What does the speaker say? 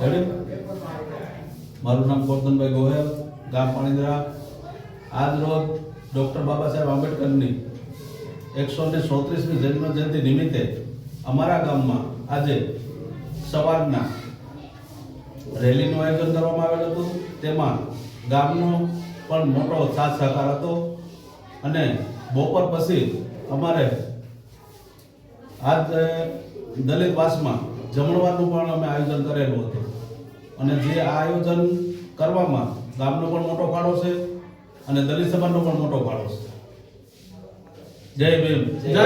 મારું નામ ગોરધનભાઈ ગોહેલ, ગામ પાણીદરા. આજ રોજ ડૉક્ટર બાબા સાહેબ આંબેડકરની એકસો ને ચોત્રીસમી જન્મજયંતિ નિમિત્તે અમારા ગામમાં આજે સવારના રેલીનું આયોજન કરવામાં આવેલ હતું. તેમાં ગામનો પણ મોટો સાથ સહકાર હતો અને બપોર પછી અમારે આજ દલિત વાસમાં જમણવારનું પણ અમે આયોજન કરેલું હતું. અને જે આયોજન કરવામાં ગામનો પણ મોટો ફાળો છે અને દલિત સમાજનો પણ મોટો ફાળો છે. જય ભીમ. જય